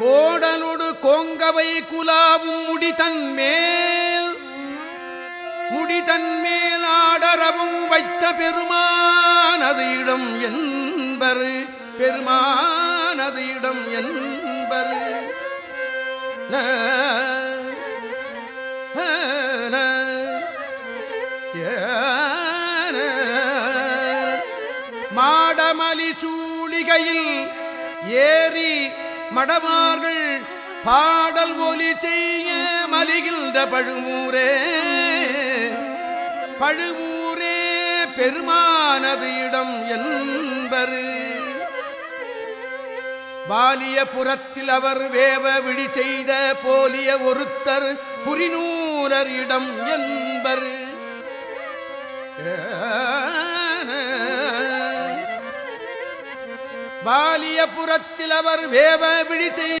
கோடலொடு கோங்கவை குலாவும் முடிதன்மேல் முடிதன்மேல் ஆடரவும் வைத்த பெருமானது இடம் என்பரு. பெருமானது இடம் என்பரு. மாடமலி சூழிகையில் ஏறி மடமார்கள் பாடல் ஒலி செய்ய மலிகின்ற பழுவூரே. பழுவூரே பெருமானது இடம் என்பரு. பாலிய புறத்தில் அவர் வேவ விழி செய்த போலிய ஒருத்தர் புரிநூரர் இடம் என்பரு. பாலிய புறத்தில் அவர் வேவ விழி